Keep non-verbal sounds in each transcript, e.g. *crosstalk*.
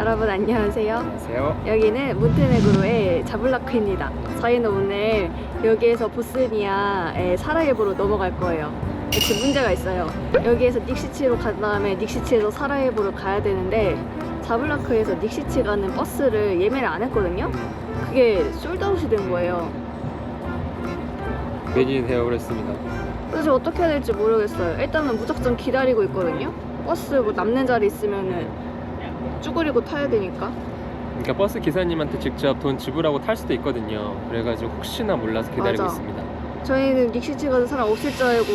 여러분 안녕하세요. 안녕하세요. 여기는 몬테네그로의 자블라크입니다. 저희는 오늘 여기에서 보스니아의 사라예보로 넘어갈 거예요. 지금 문제가 있어요. 여기에서 닉시치로 간 다음에 닉시치에서 사라예보를 가야 되는데 자블라크에서 닉시치 가는 버스를 예매를 안 했거든요. 그게 솔드아웃이 된 거예요. 매진이 되어버렸습니다. 그래서 어떻게 해야 될지 모르겠어요. 일단은 무작정 기다리고 있거든요. 버스 뭐 남는 자리 있으면은 쭈그리고 타야 되니까. 그러니까 버스 기사님한테 직접 돈 지불하고 탈 수도 있거든요. 그래가지고 혹시나 몰라서 기다리고 맞아. 있습니다. 저희는 닉시치 가는 사람 없을 줄 알고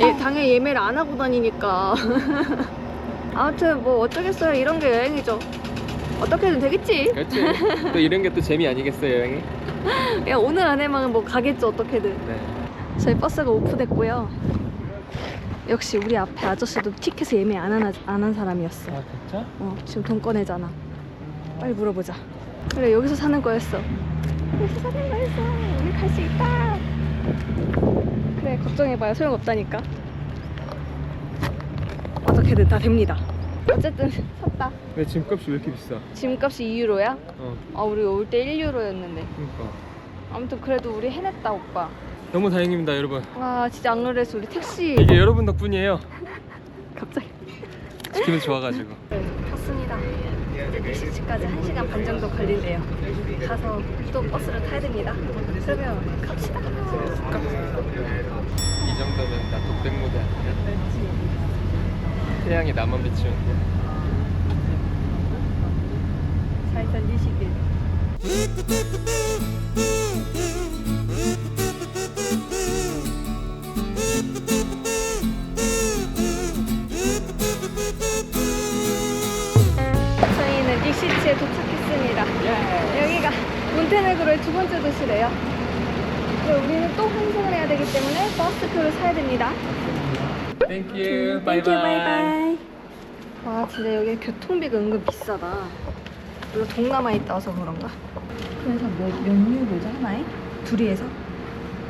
예, 당연히 예매를 안 하고 다니니까 *laughs* 아무튼 뭐 어쩌겠어요 이런 게 여행이죠 어떻게든 되겠지 그렇지. 또 이런 게 또 재미 아니겠어요, 여행이? *laughs* 야 오늘 안에만 뭐 가겠죠 어떻게든 네. 저희 버스가 오프됐고요 역시 우리 앞에 아저씨도 티켓을 예매 안 한, 안 한 사람이었어. 아 진짜? 어 지금 돈 꺼내잖아. 빨리 물어보자. 그래 여기서 사는 거였어. 여기서 사는 거였어. 우리 갈 수 있다. 그래 걱정해봐요. 소용 없다니까. 어떻게든 다 됩니다. 어쨌든 샀다. 왜 짐값이 왜 이렇게 비싸? 짐값이 2유로야? 어, 아 우리 올 때 1유로였는데. 그러니까. 아무튼 그래도 우리 해냈다 오빠 너무 다행입니다, 여러분. 와 진짜 안 그래서 우리 택시 이게 여러분 덕분이에요. *laughs* 갑자기 기분 좋아가지고. *laughs* 탔습니다. 이제 닉시치까지 1시간 반 정도 걸린대요. 가서 또 버스를 타야 됩니다. 그러면 갑시다. 이 정도면 나 독백 모드 아니야? 태양이 나만 비추는데. 버스표를 사야 됩니다. 땡큐. 땡큐 바이바이. 와 진짜 여기 교통비가 은근 비싸다. 우리가 동남아에 있다 와서 그런가? 그래서 몇, 몇 유로죠 하나에? 둘이 해서?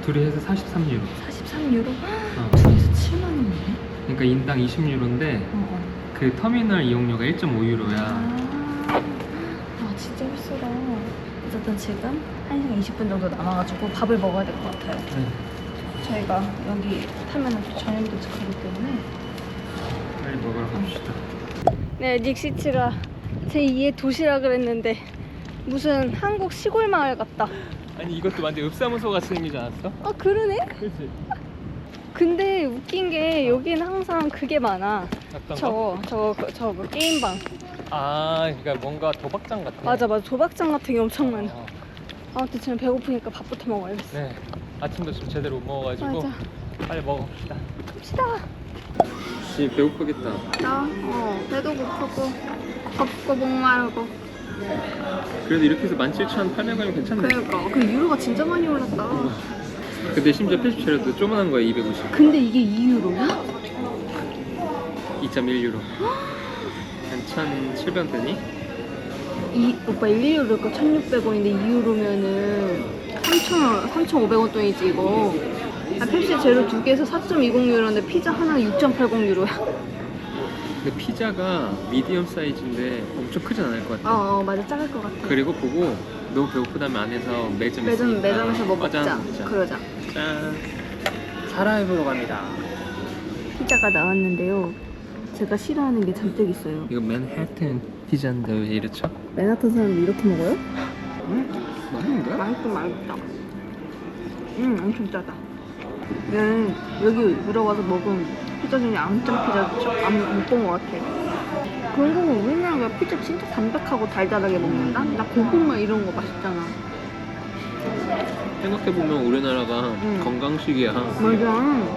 둘이 해서 43유로. 43유로? 어. *gasps* 둘이서 7만 원이네? 그러니까 인당 20유로인데 어, 어. 그 터미널 이용료가 1.5유로야. 아, 아 진짜 비싸다. 어쨌든 지금 1시간 20분 정도 남아가지고 밥을 먹어야 될 것 같아요. 네. 저희가 여기 타면 또 저녁 도착하기 때문에 빨리 먹으러 갑시다. 네, 닉시치가 제2의 도시라 그랬는데 무슨 한국 시골 마을 같다. 아니 이것도 완전 읍사무소 같이 생기지 않았어? 아 그러네? 그렇지. 근데 웃긴 게 여기는 항상 그게 많아. 어떤 거? 저거 저거 저거 게임방. 아, 그러니까 뭔가 도박장 같아. 맞아 맞아 도박장 같은 게 엄청 많아. 어, 아무튼 지금 배고프니까 밥부터 먹어야겠어. 네. 아침도 좀 제대로 못 먹어가지고 맞아. 빨리 먹어봅시다. 갑시다. 씨 배고프겠다. 나 어, 배도 고프고 덥고 목마르고. 그래도 이렇게 해서 17,800원이면 괜찮네. 그러니까 그 유로가 진짜 많이 올랐다. 근데 심지어 패스 차려도 조그만한 거에 250. 근데 이게 2유로야? 2.1유로. 한 1,700원 되니? 이 오빠 1유로가 1,600원인데 2유로면은 3,000원, 3,500원 돈이지 이거. 아, 펩시 제로 두 개에서 4.20유로인데 피자 하나 6.80유로야. 근데 피자가 미디엄 사이즈인데 엄청 크진 않을 것 같아. 어, 어 맞아 작을 것 같아. 그리고 보고 너무 배고프다면 안에서 매점 매점 있으니까 매점에서 뭐 먹자. 과자 먹자. 그러자. 짠. 사라예보로 갑니다. 피자가 나왔는데요. 제가 싫어하는 게 잔뜩 있어요. 이거 맨해튼 피자인데 왜 이렇죠? 맨하탄 사람들 이렇게 먹어요? 응? 맛있는데? 맛있긴 맛있다. 음, 엄청 짜다. 얘는 여기 들어와서 먹은 피자 중에 암튼 피자 안못본 것 같아. 보면 우리나라가 피자 진짜 담백하고 달달하게 먹는다? 나 고구마 이런 거 맛있잖아. 생각해보면 우리나라가 응. 건강식이야. 맞아.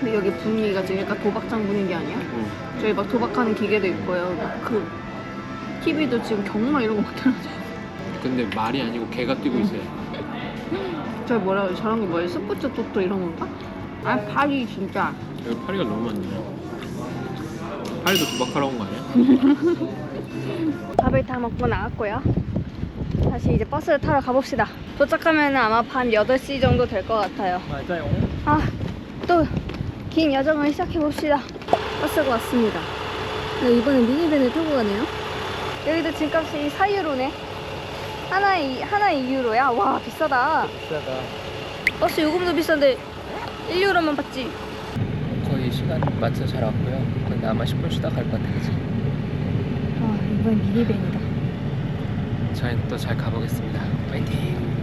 근데 여기 분위기가 지금 약간 도박장 분위기 아니야? 응. 저희 막 도박하는 기계도 있고요. 그 TV도 지금 경마 이런 거 막 틀어져요. 근데 말이 아니고 개가 뛰고 있어요. *laughs* 저 뭐라 그래? 저런 게 뭐예요? 스포츠 토토 이런 건가? 아 파리 진짜. 여기 파리가 너무 많네요. 파리도 도박하러 온 거 아니야? *laughs* 밥을 다 먹고 나왔고요. 다시 이제 버스를 타러 가봅시다. 도착하면 아마 밤 8시 정도 될 것 같아요. 맞아요. 아, 또 긴 여정을 시작해봅시다. 버스가 왔습니다. 네, 이번엔 미니밴을 타고 가네요. 여기도 집값이 4유로네. 하나에, 이- 하나에 2유로야? 와, 비싸다. 비싸다. 버스 요금도 비싼데 1유로만 받지. 거의 시간 맞춰 잘 왔고요. 근데 아마 10분 쉬다 갈 것 같아, 그치? 아, 이번 미니밴이다. 저희는 또 잘 가보겠습니다. 파이팅!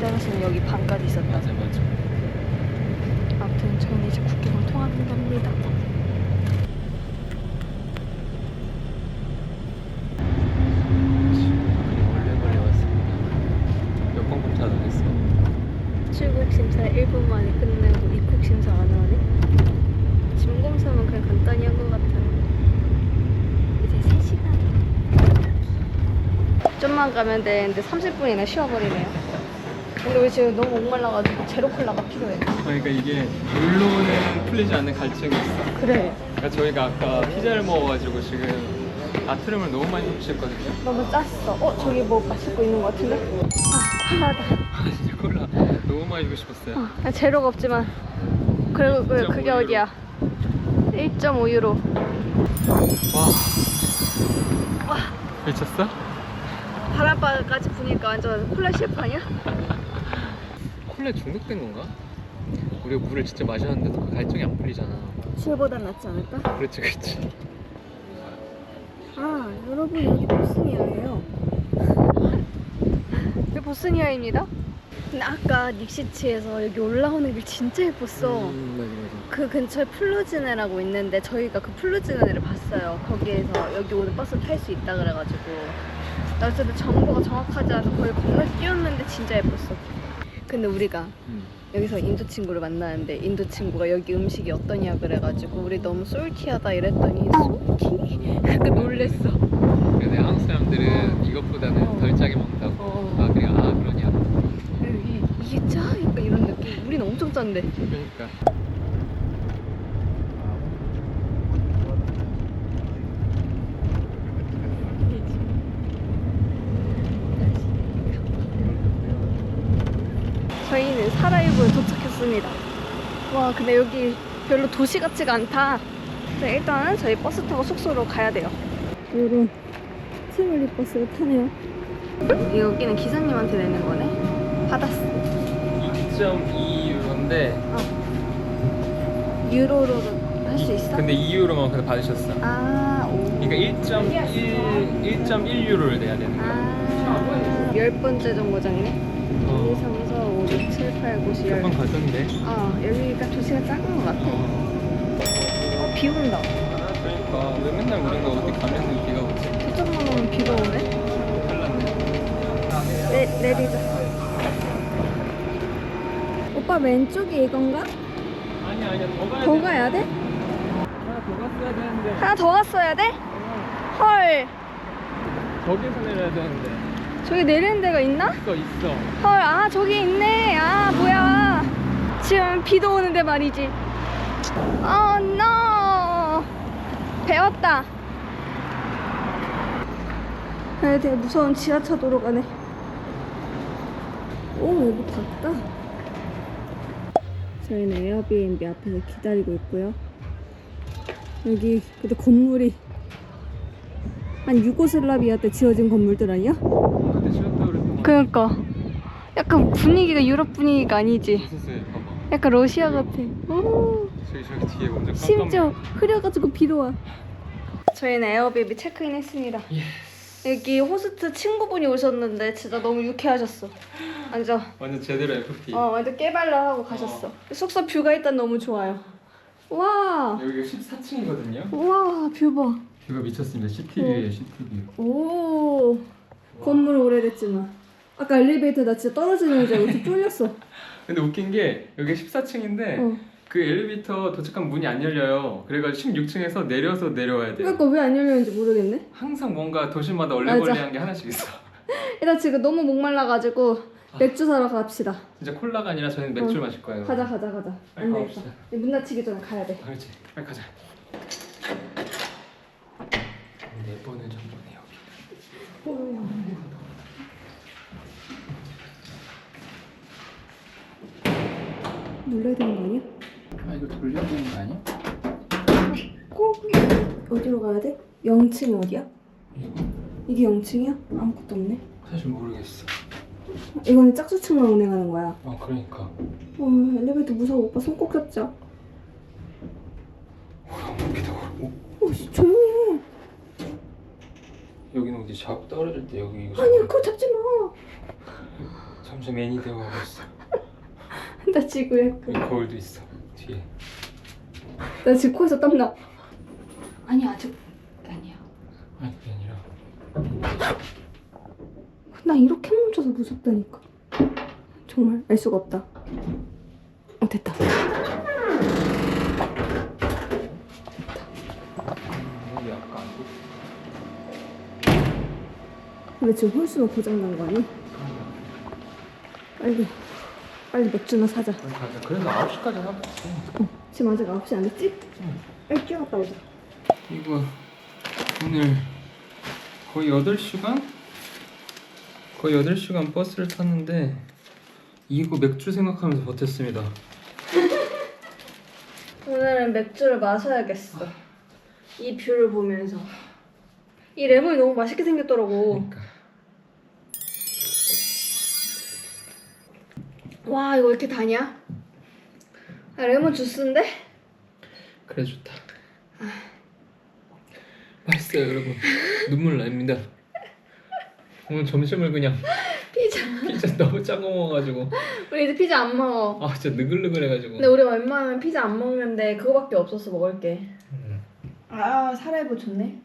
기다렸으면 여기 반까지 있었다. 맞아, 맞아. 아무튼 저는 이제 국경을 통하는 겁니다. 원래 걸리 왔습니다. 몇번 검사 당했어? 출국 심사 1분 만에 끝내고 입국 심사 안 하네. 짐 검사만 그냥 간단히 한 것 같아요. 이제 3시간. 좀만 가면 되는데 30분이나 쉬어버리네요. 근데 우리 지금 너무 목말라가지고 제로 콜라가 필요해. 그러니까 이게 물로는 풀리지 않는 갈증이 있어. 그래. 그러니까 저희가 아까 피자를 먹어가지고 지금 나트륨을 너무 많이 섭취했거든요. 너무 짰어. 어 저기 뭐 마시고 있는 것 같은데? 아 콜라다. 아 진짜 콜라 너무 마시고 싶었어요. 아, 제로가 없지만 그리고 그, 그게 1.5 어디야? 1.5 유로. 와. 미쳤어? 바람바까지 부니까 완전 콜라 셰프 아니야? 콜라에 중독된 건가? 우리가 물을 진짜 마셨는데도 그 갈증이 안 풀리잖아. 술보단 낫지 않을까? 그렇지, 그렇지. 아 여러분 여기 보스니아예요. *laughs* 여기 보스니아입니다. 근데 아까 닉시치에서 여기 올라오는 길 진짜 예뻤어. 음, 맞아, 맞아. 그 근처에 플루즈네라고 있는데 저희가 그 플루즈네를 봤어요. 거기에서 여기 오는 버스 탈 수 있다 그래가지고 나 어쨌든 정보가 정확하지 않아서 거의 건너 뛰었는데 진짜 예뻤어. 근데 우리가 음. 여기서 인도 친구를 만나는데 인도 친구가 여기 음식이 어떠냐 그래가지고 우리 너무 솔티하다 이랬더니 솔티? *laughs* 약간 놀랬어. 근데 한국 사람들은 이것보다는 어. 덜 짜게 먹는다고. 어. 아, 그래, 아, 그러냐. 이, 이게 짜? 약간 이런 느낌. 우린 엄청 짠데. 그러니까. 저희는 사라이브에 도착했습니다. 와, 근데 여기 별로 도시 같지가 않다. 네, 일단은 저희 버스 타고 숙소로 가야 돼요. 요런 트롤리 버스를 타네요. 여기는 기사님한테 내는 거네. 받았어. 2.2유로인데 유로로 할 수 있어? 근데 2유로만 그래 받으셨어. 아, 오. 그러니까 1.1 1.1유로를 내야 되는 거야. 아, 열 번째 정거장이네. 1, 2, 어. 3, 4, 5, 6, 7, 8, 9, 10, 10. 몇번 갔었는데. 아, 여기가 도시가 작은 것 같아. 어, 비 온다. 그러니까 왜 맨날 우리가 어디 가면은 비가 오지? 저쪽만 오면 비가 오네. 내, 내리자. 오빠 왼쪽이 이건가? 아니 아니야 더 가야 더 돼. 가야 돼? 하나 더 갔어야 되는데. 하나 더 갔어야 돼? 헐. 저기서 내려야 되는데. 저기 내리는 데가 있나? 있어 있어. 헐, 아, 저기 있네. 아, 뭐야. 지금 비도 오는데 말이지. 어, no. 배웠다. 아, 되게 무서운 지하차 도로 가네. 오, 여기 밝다. 저희는 에어비앤비 앞에서 기다리고 있고요. 여기 근데 건물이 한 유고슬라비아 때 지어진 건물들 아니야? 그때 지었다 그랬던 거. 그러니까 약간 분위기가 유럽 분위기가 아니지. 있었어요. 봐봐. 약간 러시아 같아. 오, 저기 저기 뒤에 완전 깜깜. 심지어 흐려가지고 비도 와. 저희는 에어비비 체크인 했습니다. 여기 호스트 친구분이 오셨는데 진짜 너무 유쾌하셨어. 완전 완전 제대로 FT. 어 완전 깨발랄 하고 가셨어. 숙소 뷰가 일단 너무 좋아요. 와, 여기가 14층이거든요. 와, 뷰 봐. 이거 미쳤습니다. CTV에 CTV. 오 건물 오래됐지만 아까 엘리베이터 나 진짜 떨어지는 줄 알고 쫄렸어. *laughs* 근데 웃긴 게 여기 14층인데 어. 그 엘리베이터 도착하면 문이 안 열려요. 그래가지고 16층에서 내려서 내려와야 돼요. 그러니까 왜 안 열렸는지 모르겠네. 항상 뭔가 도시마다. 얼레벌레한 게 하나씩 있어. *laughs* 일단 지금 너무 목말라가지고 맥주 사러 갑시다. 진짜 콜라가 아니라 저희는 맥주 어. 마실 거예요. 가자 가자 가자. 빨리 안 가봅시다. 되겠다. 이문 닫히기 전에 가야 돼. 그렇지. 빨리 가자. 네 번을 여기. 눌러야 되는 거 아니야? 아 이거 돌려야 되는 거 아니야? 꼭 어디로 가야 돼? 0층이 어디야? 이게 0층이야? 아무것도 없네. 사실 모르겠어. 이거는 짝수층만 운행하는 거야. 아 그러니까. 어, 엘리베이터 무서워. 오빠 손 꼭 잡자. 웃기다. 오, 어, 씨, 조용히 해. 여기는 어디 잡 떨어질 때 여기 이거. 아니야, 그거 잡지 마. 점점 애니 되어가고 있어. *laughs* 나 지금 여기 거울도 있어. 뒤에. 나 지금 코에서 땀나. 아니야, 아직 아니야. 아니 그게 아니라. 나 이렇게 멈춰서 무섭다니까. 정말 알 수가 없다. 어 됐다. 근데 지금 홀수가 고장 난 거 아니? 빨리 빨리 맥주나 사자. 가자. 그래도 9시까지 하고 있어. 어, 지금 아직 9시 안 됐지? 빨리 뛰어갔다 오자. 이거 오늘 거의 8시간? 거의 8시간 버스를 탔는데 이거 맥주 생각하면서 버텼습니다. *laughs* 오늘은 맥주를 마셔야겠어. 이 뷰를 보면서. 이 레몬이 너무 맛있게 생겼더라고. 그러니까 와 이거 왜 이렇게 다냐? 아, 레몬 주스인데? 그래 좋다. 맛있어요 여러분. 눈물 납니다. 오늘 점심을 그냥 *laughs* 피자. 피자 너무 짠거 먹어가지고 우리 이제 피자 안 먹어. 아 진짜 느글느글해가지고. 근데 우리 웬만하면 피자 안 먹는데 그거밖에 없었어 먹을 게. 음. 아 살아있고 좋네.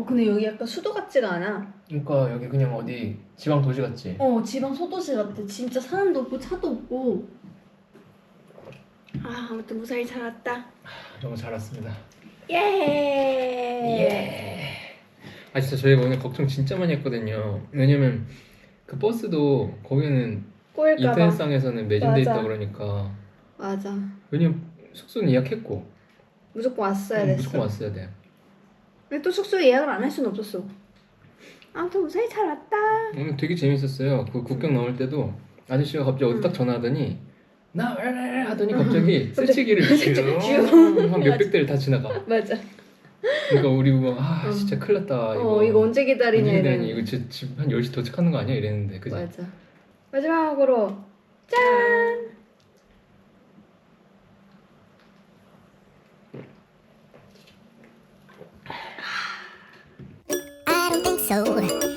어 근데 여기 약간 수도 같지가 않아. 그러니까 여기 그냥 어디 지방 도시 같지. 어 지방 소도시 같아. 진짜 사람도 없고 차도 없고. 아 아무튼 무사히 잘 왔다. 너무 잘 왔습니다. 예. 예. 아 진짜 저희가 오늘 걱정 진짜 많이 했거든요. 왜냐면 그 버스도 거기는 꼬일까봐. 인터넷상에서는 매진돼 맞아. 있다 그러니까 맞아. 왜냐면 숙소는 예약했고 무조건 왔어야 음, 됐어. 무조건 왔어야 돼. 근데 또 숙소 예약을 안 할 수는 없었어. 아무튼 무사히 잘 왔다. 오늘 되게 재밌었어요. 그 국경 넘을 때도 아저씨가 갑자기 어디 응. 딱 전화하더니 나 왜래 하더니 갑자기 새치기를 한 몇백 대를 다 지나가. 맞아. 그러니까 우리 보고 아 응. 진짜 큰일 났다 이거. 어 이거 언제 기다리냐 언제 기다리니 이랬는데. 이거 집한 10시 도착하는 거 아니야 이랬는데 그지? 맞아. 마지막으로 짠. So.